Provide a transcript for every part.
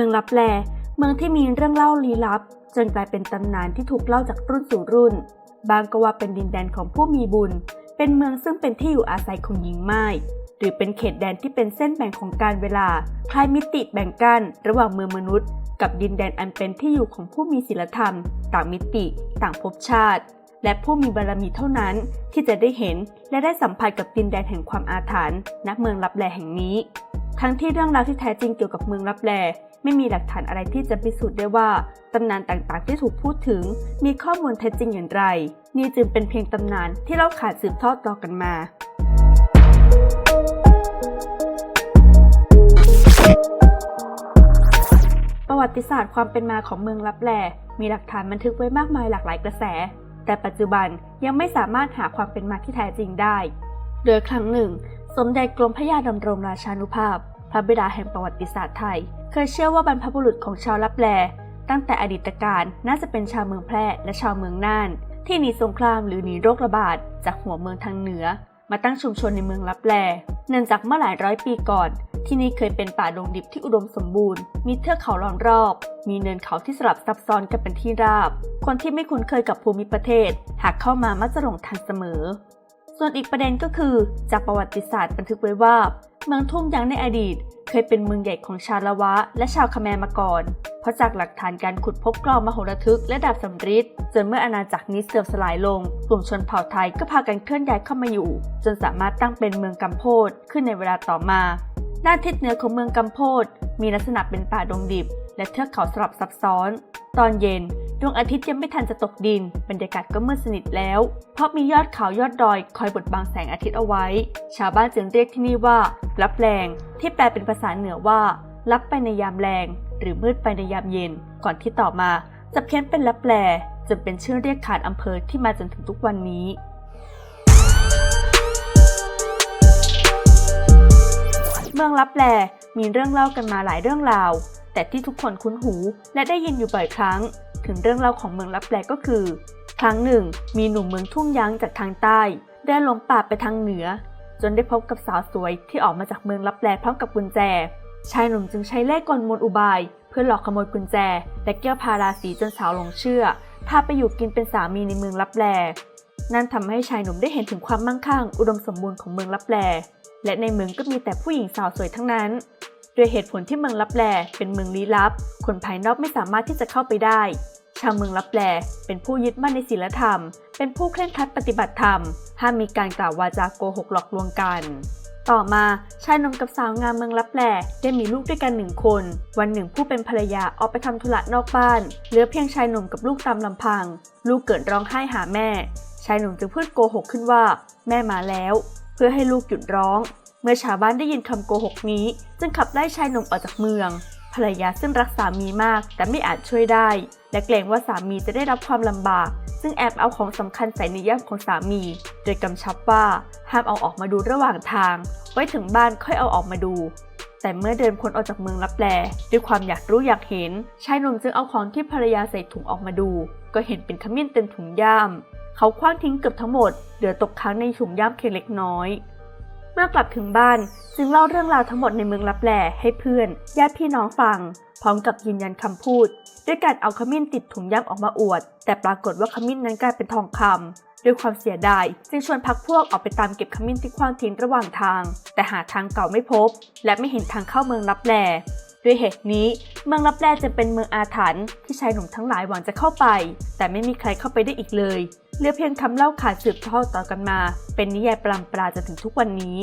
มืองลับแล เมืองที่มีเรื่องเล่าลี้ลับ จนกลายเป็นตำนานที่ถูกเล่าจากรุ่นสู่รุ่น บางก็ว่าเป็นดินแดนของผู้มีบุญ เป็นเมืองซึ่งเป็นที่อยู่อาศัยของหญิงไม้หรือเป็นเขตแดนที่เป็นเส้นแบ่งของการเวลา คล้ายมิติแบ่งกั้นระหว่างเมืองมนุษย์ กับดินแดนอันเป็นที่อยู่ของผู้มีศีลธรรม ต่างมิติ ต่างภพชาติ และผู้มีบารมีเท่านั้นที่จะได้เห็นและได้สัมผัสกับดินแดนแห่งความอาถรรพ์ณเมืองลับแลแห่งนี้ ทั้งที่เรื่องราวที่แท้จริงเกี่ยวกับเมืองลับแลไม่มีหลักฐานอะไรที่จะพิสูจน์ได้ว่าตำนานต่างๆที่ถูกพูดถึง มีข้อมูลเท็จจริงอย่างไร นี่จึงเป็นเพียงตำนานที่เล่าขานสืบทอดต่อกันมาประวัติศาสตร์ความเป็นมาของเมืองลับแลมีหลักฐานบันทึกไว้มากมายหลากหลายกระแส แต่ปัจจุบันยังไม่สามารถหาความเป็นมาที่แท้จริงได้ โดยครั้งหนึ่ง สมเด็จกรมพระยาดำรงราชานุภาพ พระบิดาแห่งประวัติศาสตร์ไทย เคยเชื่อว่าบรรพบุรุษของชาวลับแล ตั้งแต่อดีตการน่าจะเป็นชาวเมืองแพร่และชาวเมืองน่าน ที่หนีสงครามหรือหนีโรคระบาดจากหัวเมืองทางเหนือ มาตั้งชุมชนในเมืองลับแล เนื่องจากเมื่อหลายร้อยปีก่อน ที่นี่เคยเป็นป่าดงดิบที่อุดมสมบูรณ์ มีเทือกเขาล้อมรอบ มีเนินเขาที่สลับซับซ้อนกันเป็นที่ราบ คนที่ไม่คุ้นเคยกับภูมิประเทศ หากเข้ามามักจะหลงทางเสมอ ส่วนอีกประเด็นก็คือจากประวัติศาสตร์บันทึกไว้ว่า เมืองทุ่งยางในอดีต เคยเป็นเมืองใหญ่ของชาละวะ และชาวคแมรมาก่อน เพราะจากหลักฐานการขุดพบกลองมโหระทึกและดาบสำริดจนเมื่ออาณาจักรนี้เสื่อมสลายลง กลุ่มชนเผ่าไทยก็พากันเคลื่อนย้ายเข้ามาอยู่ จนสามารถตั้งเป็นเมืองกำโพดขึ้นในเวลาต่อมา ด้านทิศเหนือของเมืองกำโพดมีลักษณะเป็นป่าดงดิบ และเทือกเขาสลับซับซ้อน ตอนเย็น ดวงอาทิตย์ยังไม่ทันจะตกดิน บรรยากาศก็มืดสนิทแล้ว เพราะมียอดเขายอดดอยคอยบดบังแสงอาทิตย์เอาไว้ ชาวบ้านจึงเรียกที่นี่ว่า รับแรง ที่แปลเป็นภาษาเหนือว่า รับไปในยามแรง หรือมืดไปในยามเย็น ก่อนที่ต่อมาจะเพี้ยนเป็นรับแลจนเป็นชื่อเรียกขานอำเภอที่มาจนถึงทุกวันนี้เมืองลับแลมีเรื่องเล่ากันมาหลายเรื่องราว แต่ที่ทุกคนคุ้นหูและได้ยินอยู่บ่อยครั้ง ถึงเรื่องเล่าของเมืองลับแลก็คือ ครั้งหนึ่ง มีหนุ่มเมืองทุ่งยางจากทางใต้เดินลงป่าไปทางเหนือ จนได้พบกับสาวสวยที่ออกมาจากเมืองลับแลพร้อมกับกุญแจ ชายหนุ่มจึงใช้เล่ห์กลมนอุบาย เพื่อหลอกขโมยกุญแจ และแก้วพาราสีจนสาวหลงเชื่อพาไปอยู่กินเป็นสามีในเมืองลับแลนั่นทำให้ชายหนุ่มได้เห็นถึงความมั่งคั่ง อุดมสมบูรณ์ของเมืองลับแล และในเมืองก็มีแต่ผู้หญิงสาวสวยทั้งนั้นด้วยเหตุผลที่เมืองลับแลเป็นเมืองลี้ลับ คนภายนอกไม่สามารถที่จะเข้าไปได้ ชาวเมืองลับแลเป็นผู้ยึดมั่นในศีลธรรม เป็นผู้เคร่งครัดปฏิบัติธรรม ห้ามมีการกล่าววาจาโกหกหลอกลวงกัน ต่อมาชายหนุ่มกับสาวงามเมืองลับแลได้มีลูกด้วยกันหนึ่งคน วันหนึ่งผู้เป็นภรรยาออกไปทำธุระนอกบ้าน เหลือเพียงชายหนุ่มกับลูกตามลำพัง ลูกเกิดร้องไห้หาแม่ ชายหนุ่มจึงพูดโกหกขึ้นว่า แม่มาแล้ว เพื่อให้ลูกหยุดร้อง เมื่อชาวบ้านได้ยินคำโกหกนี้ จึงขับไล่ชายหนุ่มออกจากเมือง ภรรยาซึ่งรักสามีมาก แต่ไม่อาจช่วยได้ และเกรงว่าสามีจะได้รับความลำบาก ซึ่งแอบเอาของสำคัญใส่ในย่ามของสามี โดยกำชับว่าห้ามเอาออกมาดูระหว่างทาง ไว้ถึงบ้านค่อยเอาออกมาดู แต่เมื่อเดินพ้นออกจากเมืองลับแลด้วยความอยากรู้อยากเห็น ชายหนุ่มจึงเอาของที่ภรรยาใส่ถุงออกมาดู ก็เห็นเป็นขมิ้นเต็มถุงย่าม เขาคว้างทิ้งเกือบทั้งหมดเหลือตกค้างในถุงย่ามเพียงเล็กน้อย เมื่อกลับถึงบ้านจึงเล่าเรื่องราวทั้งหมดในเมืองลับแลให้เพื่อนญาติพี่น้องฟัง พร้อมกับยืนยันคำพูด ด้วยการเอาขมิ้นติดถุงย่ำออกมาอวด แต่ปรากฏว่าขมิ้นนั้นกลายเป็นทองคำด้วยความเสียดาย จึงชวนพักพวกออกไปตามเก็บขมิ้นที่คว้างทิ้งระหว่างทาง แต่หาทางเก่าไม่พบ และไม่เห็นทางเข้าเมืองลับแล ด้วยเหตุนี้ เมืองลับแลจึงเป็นเมืองอาถรรพ์ที่ชายหนุ่มทั้งหลายหวังจะเข้าไป แต่ไม่มีใครเข้าไปได้อีกเลยเหลือเพียงคำเล่าขานสืบทอดต่อกันมา เป็นนิยายปรำปราจนถึงทุกวันนี้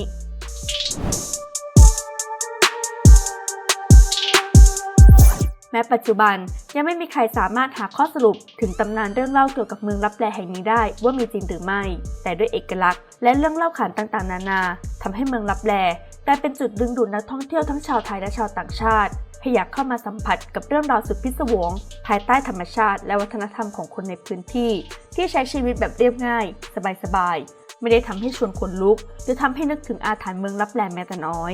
แม้ปัจจุบันยังไม่มีใครสามารถหาข้อสรุปถึงตำนานเรื่องเล่าเกี่ยวกับเมืองลับแลแห่งนี้ได้ว่ามีจริงหรือไม่ แต่ด้วยเอกลักษณ์และเรื่องเล่าขานต่างๆ นานาทำให้เมืองลับแล กลายเป็นจุดดึงดูดนักท่องเที่ยวทั้งชาวไทยและชาวต่างชาติให้อยากเข้ามาสัมผัสกับเรื่องราวสุดพิศวง ภายใต้ธรรมชาติและวัฒนธรรมของคนในพื้นที่ ที่ใช้ชีวิตแบบเรียบง่าย สบายๆ ไม่ได้ทำให้ชวนขนลุก หรือทำให้นึกถึงอาถรรพ์เมืองรับแลแม้แต่น้อย